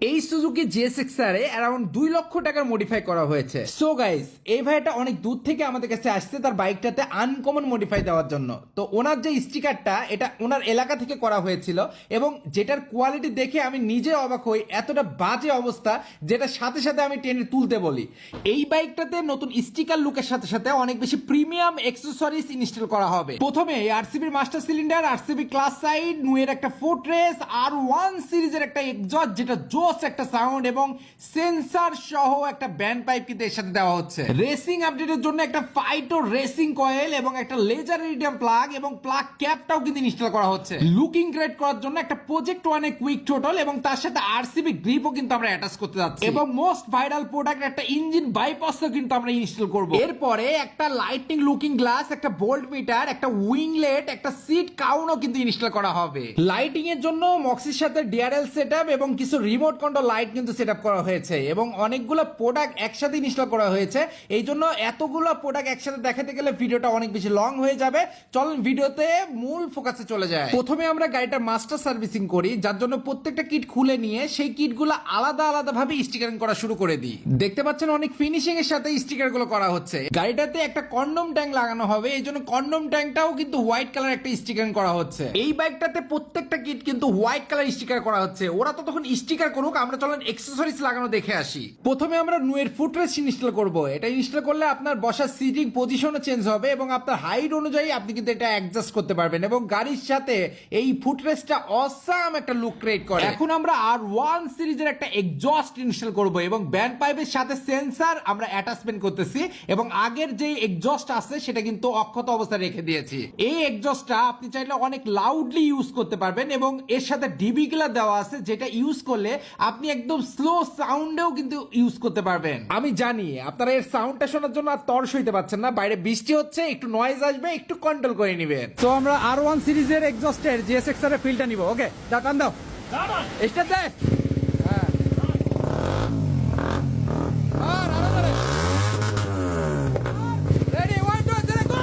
এই Suzuki GSX-R এ around দুই লক্ষ টাকার মডিফাই করা হয়েছে। সো গাইস এই ভাইটা অনেক দূর থেকে আমাদের কাছে আসছে তার বাইকটাতে আনকমন মডিফাই দেওয়ার জন্য। তো ওনার যে স্টিকারটা এটা ওনার এলাকা থেকে করা হয়েছিল এবং যেটার কোয়ালিটি দেখে আমি নিজে অবাক হই, এতটা বাজে অবস্থা যেটা সাথে সাথে আমি টেনে তুলতে বলি। এই বাইকটাতে নতুন স্টিকার লুকের সাথে সাথে অনেক বেশি প্রিমিয়াম এক্সেসরিজ ইনস্টল করা হবে। প্রথমে আরসিবির master cylinder RCB class side Nuer একটা ফোর্ট্রেস আর ওয়ান সিরিজের একটা এক্সজস্ট যেটা জোস একটা সাউন্ড এবং সেন্সার সহ একটা ব্যান্ড পাইপ কিন্তু এর সাথে দেওয়া হচ্ছে। রেসিং আপডেটের জন্য একটা ফাইটো রেসিং কয়েল এবং একটা লেজার রিডিয়াম প্লাগ এবং প্লাগ ক্যাপটাও কিন্তু ইনস্টল করা হচ্ছে। লুকিং গ্রেড করার জন্য একটা প্রজেক্ট ওয়ানে কুইক টোটাল এবং তার সাথে আরসিবি গ্রিপও কিন্তু আমরা অ্যাটাচ করতে যাচ্ছি। এবং মোস্ট ভাইরাল প্রোডাক্ট একটা ইঞ্জিন বাইপাসও কিন্তু আমরা ইনস্টল করব। এরপরে একটা লাইটিং লুকিং গ্লাস একটা বোল্ট মিটার একটা উইংলেট একটা সিট কাউনও কিন্তু ইনস্টল করা হবে। লাইটিং এর জন্য মক্সির সাথে ডিআরএল সেটআপ এবং কিছু রিমোট কন্ট্রোল লাইট কিন্তু সেটআপ করা হয়েছে এবং অনেকগুলো প্রোডাক্ট একসাথে ইনস্টল করা হয়েছে। এই জন্য এতগুলো প্রোডাক্ট একসাথে দেখাতে গেলে ভিডিওটা অনেক বেশি লং হয়ে যাবে। চলুন ভিডিওতে মূল ফোকাসে চলে যায় প্রথমে আমরা গাড়িটা মাস্টার সার্ভিসিং করি, যার জন্য প্রত্যেকটা কিট খুলে নিয়ে সেই কিটগুলো আলাদা আলাদা ভাবে স্টিকারিং করা শুরু করে দিই। দেখতে পাচ্ছেন অনেক ফিনিশিং এর সাথে স্টিকারগুলো করা হচ্ছে। গাড়িটাতে একটা কন্ডম ট্যাঙ্ক লাগানো হবে, এই জন্য কন্ডম ট্যাঙ্কটাও কিন্তু হোয়াইট কালার একটা স্টিকারিং করা হচ্ছে। এই বাইকটাতে প্রত্যেকটা কিট কিন্তু হোয়াইট কালার স্টিকার করা হচ্ছে। ওরা তো তখন স্টিকার করুক আমরা চলেন এক্সেসরিজ লাগানো দেখে আসি। প্রথমে আমরা নুয়ের ফুটরেস ইনস্টল করব। এটা ইনস্টল করলে আপনার বসার সিটিং পজিশনও চেঞ্জ হবে এবং আপনার হাইট অনুযায়ী আপনি কিন্তু এটা অ্যাডজাস্ট করতে পারবেন এবং গাড়ির সাথে এই ফুটরেসটা অসাম একটা লুক ক্রিয়েট করে। এখন আমরা আর ওয়ান সিরিজের একটা এক্সজস্ট ইনস্টল করব এবং ব্যান্ড পাইপের সাথে সেন্সার আমরা অ্যাটাচমেন্ট করতেছি এবং আগের যে এক্সজস্ট আছে, সেটা কিন্তু অক্ষত অবস্থায় রেখে দিয়েছি। এই এক্সজস্টটা আপনি চাইলে অনেক লাউডলি ইউজ করতে পারবেন এবং এর সাথে ডিবি গুলা দেওয়া আছে, যেটা ইউজ করলে আপনি একদম স্লো সাউন্ডেও কিন্তু ইউজ করতে পারবেন। আমি জানি আপনারা এর সাউন্ডটা শোনার জন্য আর তর সইতে পারছেন না বাইরে বৃষ্টি হচ্ছে একটু নয়েজ আসবে একটু কন্ট্রোল করে নেবেন। তো আমরা আর ওয়ান সিরিজের এক্সজস্টের জিএসএক্স এর ফিলটা নিব ওকে দাও টান দাও। এটা দে হ্যাঁ আর আরও ধরে ready one two three go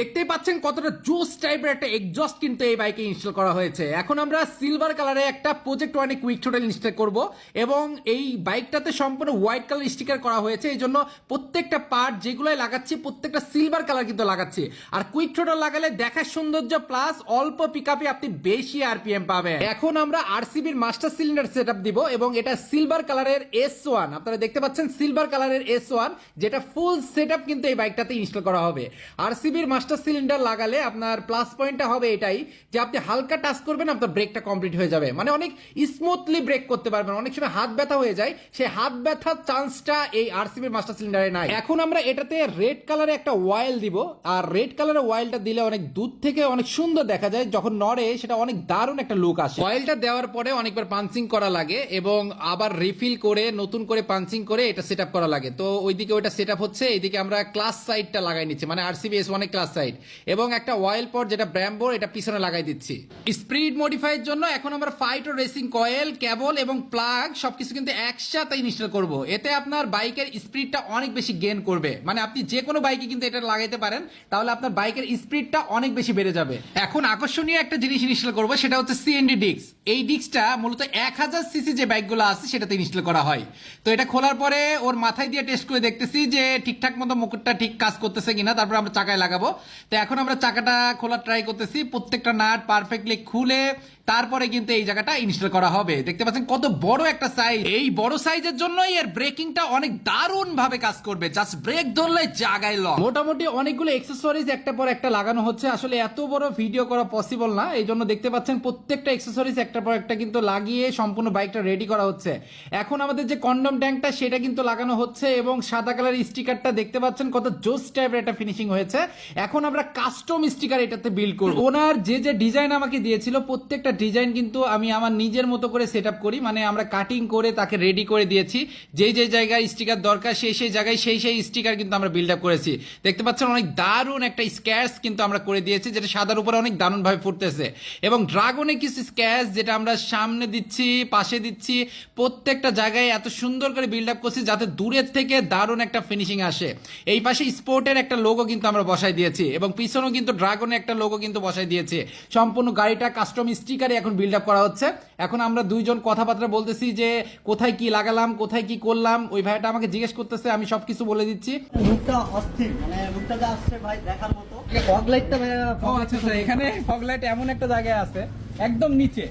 দেখতেই পাচ্ছেন কতটা জোস টাইপের একটা এক্সজস্ট কিন্তু এই বাইকে ইনস্টল করা হয়েছে। এখন আমরা সিলভার কালারে একটা প্রজেক্ট ওয়ানে কুইক টোটাল ইনস্টল করব এবং এই বাইকটাতে সম্পূর্ণ হোয়াইট কালার স্টিকার করা হয়েছে। এই জন্য প্রত্যেকটা পার্ট যেগুলোই লাগাচ্ছি, প্রত্যেকটা সিলভার কালার কিন্তু লাগাচ্ছি। আর কুইক টোটাল লাগালে দেখার সৌন্দর্য প্লাস অল্প পিকআপে আপনি বেশি আরপিএম পাবেন। এখন আমরা আরসিবির মাস্টার সিলিন্ডার সেটআপ দিব এবং এটা সিলভার কালারের এস ওয়ান আপনারা দেখতে পাচ্ছেন সিলভার কালারের এস ওয়ান যেটা ফুল সেটআপ কিন্তু এই বাইকটাতে ইনস্টল করা হবে। আরসিবির মাস্টার সিলিন্ডার লাগালে আপনার প্লাস পয়েন্টটা হবে এটাই যে আপনি হালকা টাচ করবেন, আপনার ব্রেকটা কমপ্লিট হয়ে যাবে। মানে অনেক স্মুথলি ব্রেক করতে পারবেন। অনেক সময় হাত ব্যথা হয়ে যায় সেই হাত ব্যথার চান্সটা এই আরসিবির মাস্টার সিলিন্ডারে নাই। এখন আমরা এটাতে রেড কালারে একটা ওয়াইল দিব। আর রেড কালারের ওয়াইলটা দিলে অনেক দূর থেকে অনেক সুন্দর দেখা যায়। যখন নড়ে, সেটা অনেক দারুণ একটা লুক আসে। অয়েলটা দেওয়ার পরে অনেকবার পাঞ্চিং করা লাগে এবং আবার রিফিল করে, নতুন করে পাঞ্চিং করে এটা সেট করা লাগে। তো ওইদিকে ওইটা সেট হচ্ছে, এইদিকে আমরা ক্লাস সাইডটা লাগাই নিচ্ছি। মানে আরসিবি এস ওয়ানের ক্লাস এবং একটা ওয়াইল পট যেটা ব্র্যাম্বোর এটা পিছনে লাগাই দিচ্ছি। স্পিড মডিফাইয়ের জন্য এখন আমরা ফাইটো রেসিং কয়েল কেবল এবং প্লাগ সবকিছু কিন্তু একসাথে ইনস্টল করব। এতে আপনার বাইকের স্পিডটা অনেক বেশি গেন করবে। মানে আপনি যে কোনো বাইকে কিন্তু এটা লাগাইতে পারেন, তাহলে আপনার বাইকের স্পিডটা অনেক বেশি বেড়ে যাবে। এখন আকর্ষণীয় একটা জিনিস ইনস্টল করব, সেটা হচ্ছে সিএনডি ডিক্স এই ডিস্কটা মূলত এক হাজার সিসি যে বাইকগুলো আছে, সেটাতে ইনস্টল করা হয়। তো এটা খোলার পরে ওর মাথায় দিয়ে টেস্ট করে দেখতেছি যে ঠিকঠাক মতো মুকুটটা ঠিক কাজ করতেছে কিনা, তারপর আমরা চাকায় লাগাবো। তো এখন আমরা চাকাটা খোলা ট্রাই করতেছি। প্রত্যেকটা নাট পারফেক্টলি খুলে তারপরে কিন্তু এই জায়গাটা ইনস্টল করা হবে। দেখতে পাচ্ছেন কত বড় একটা সাইজ এই বড় সাইজের জন্যই এর ব্রেকিংটা অনেক দারুণ ভাবে কাজ করবে। জাস্ট ব্রেক ধরলে জাগায় লং মোটামুটি অনেকগুলো এক্সেসরিজ একটা পর একটা লাগানো হচ্ছে। আসলে এত বড় ভিডিও করা পসিবল না। এই জন্য দেখতে পাচ্ছেন প্রত্যেকটা এক্সেসরিজ একটা পর একটা কিন্তু লাগিয়ে সম্পূর্ণ বাইকটা রেডি করা হচ্ছে। এখন আমাদের যে কন্ডম ট্যাঙ্কটা সেটা কিন্তু লাগানো হচ্ছে এবং সাদা কালার স্টিকারটা দেখতে পাচ্ছেন কত জোস টাইপের একটা ফিনিশিং হয়েছে। এখন আমরা কাস্টম স্টিকার এটাতে বিল্ড করব। ওনার যে যে ডিজাইন আমাকে দিয়েছিল, প্রত্যেকটা ডিজাইন কিন্তু আমি আমার নিজের মতো করে সেট করি মানে আমরা কাটিং করে তাকে রেডি করে দিয়েছি। যে যে জায়গায় স্টিকার দরকার, সেই সেই জায়গায় সেই সেই স্টিকার কিন্তু আমরা বিল্ড আপ করেছি। দেখতে পাচ্ছেন অনেক দারুণ একটা স্ক্যাচ কিন্তু আমরা করে দিয়েছি, যেটা সাদার উপরে অনেক দারুণভাবে ফুটতেছে। এবং ড্রাগনে কিছু স্ক্যাচ যেটা আমরা সামনে দিচ্ছি, পাশে দিচ্ছি, প্রত্যেকটা জায়গায় এত সুন্দর করে বিল্ড আপ করছি যাতে দূরের থেকে দারুণ একটা ফিনিশিং আসে। এই পাশে স্পোর্টের একটা লোগো কিন্তু আমরা বসাই দিয়েছি, এবং পিছনেও কিন্তু ড্রাগনের একটা লোগো কিন্তু বসাই দিয়েছি। সম্পূর্ণ গাড়িটা কাস্টম স্টিকার স্টিকারে এখন বিল্ড আপ করা হচ্ছে। এখন আমরা দুইজন কথাবার্তা বলতেছি যে কোথায় কি লাগালাম কোথায় কি করলাম ওই ভাইটা আমাকে জিজ্ঞেস করতেছে আমি সবকিছু বলে দিচ্ছি। লুকটা অস্থির মানে লুকটা যা আসছে ভাই দেখার মতো। ফগ লাইটটা ও আচ্ছা আচ্ছা এখানে ফগ লাইট এমন একটা জায়গায় আছে একদম নিচে।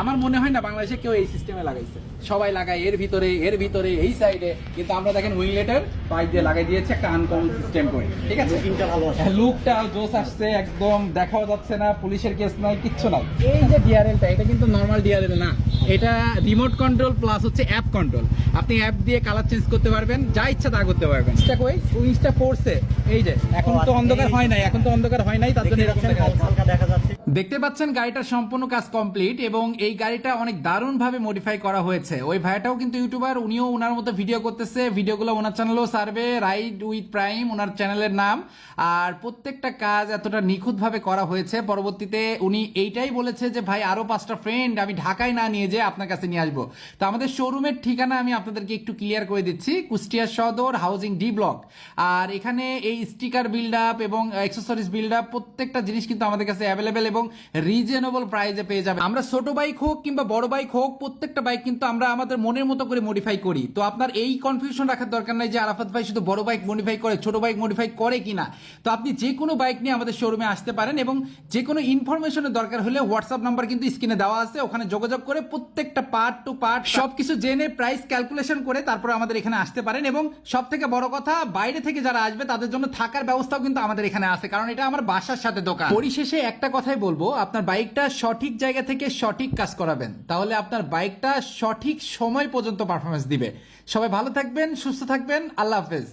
আমার মনে হয় না বাংলাদেশে কেউ এই সিস্টেমে লাগাইছে। সবাই লাগায় এর ভিতরে এর ভিতরে এই সাইডে কিন্তু আমরা দেখেন উইংলেটের পাইপ দিয়ে লাগাই দিয়েছে একটা আনকমন সিস্টেম করে। ঠিক আছে? লুকিংটা ভালো আছে। লুকটা জোস আসছে একদম দেখাও যাচ্ছে না পুলিশের কেস নাই কিচ্ছু নাই। এই যে ডিআরএলটা এটা কিন্তু নর্মাল ডিআরএল না। এটা রিমোট কন্ট্রোল প্লাস হচ্ছে অ্যাপ কন্ট্রোল আপনি অ্যাপ দিয়ে কালার চেঞ্জ করতে পারবেন যা ইচ্ছা তা করতে পারবেন। ইনস্টা কই? উইংসটা পড়ছে এই যে এখন তো আচ্ছা, অন্ধকার হয় নাই এখন তো অন্ধকার হয় নাই তার জন্য এরকম দেখা যাচ্ছে। হালকা দেখা যাচ্ছে। দেখতে পাচ্ছেন গাড়িটার সম্পূর্ণ কাজ কমপ্লিট এবং এই গাড়িটা অনেক দারুণ ভাবে মডিফাই করা হয়েছে। ওই ভাইটাও কিন্তু ইউটিউবার, উনিও ওনার মতো ভিডিও করতেছে। ভিডিওগুলো ওনার চ্যানেলেও সার্ভে রাইড উইথ প্রাইম ওনার চ্যানেলের নাম। আর প্রত্যেকটা কাজ এতটা নিখুঁত ভাবে করা হয়েছে। পরবর্তীতে উনি এইটাই বলেছে যে, ভাই, আরও পাঁচটা ফ্রেন্ড আমি ঢাকায় না নিয়ে যেয়ে আপনার কাছে নিয়ে আসব। তো আমাদের শোরুমের ঠিকানা আমি আপনাদেরকে একটু ক্লিয়ার করে দিচ্ছি। কুষ্টিয়া সদর হাউজিং ডি ব্লক আর এখানে এই স্টিকার বিল্ড আপ এবং অ্যাক্সেসরিজ বিল্ড আপ প্রত্যেকটা জিনিস কিন্তু আমাদের কাছে অ্যাভেলেবেল এবং রিজনেবল প্রাইসে পেয়ে যাবে আমরা ছোট বাইক হোক কিংবা বড় বাইক হোক, প্রত্যেকটা বাইক কিন্তু আমরা আমাদের মনের মতো করে মডিফাই করি। তো আপনার এই কনফিউশন রাখার দরকার নাই যে আরাফাত ভাই শুধু বড় বাইক মডিফাই করে, ছোট বাইক মডিফাই করে কিনা। তো আপনি যে কোনো বাইক নিয়ে আমাদের শোরুমে আসতে পারেন এবং যে কোনো ইনফরমেশনের দরকার হলে হোয়াটসঅ্যাপ নাম্বার কিন্তু স্ক্রিনে দেওয়া আছে। ওখানে যোগাযোগ করে প্রত্যেকটা পার্ট টু পার্ট সবকিছু জেনে প্রাইস ক্যালকুলেশন করে তারপরে আমাদের এখানে আসতে পারেন এবং সব থেকে বড় কথা, বাইরে থেকে যারা আসবে তাদের জন্য থাকার ব্যবস্থাও কিন্তু আমাদের এখানে আছে, কারণ এটা আমার বাসার সাথে দোকান। পরিশেষে একটা কথাই বলব, আপনার বাইকটা সঠিক জায়গা থেকে সঠিক কাজ করাবেন। তাহলে আপনার বাইকটা সঠিক সময় পর্যন্ত পারফরমেন্স দিবে। সবাই ভালো থাকবেন সুস্থ থাকবেন আল্লাহ হাফেজ।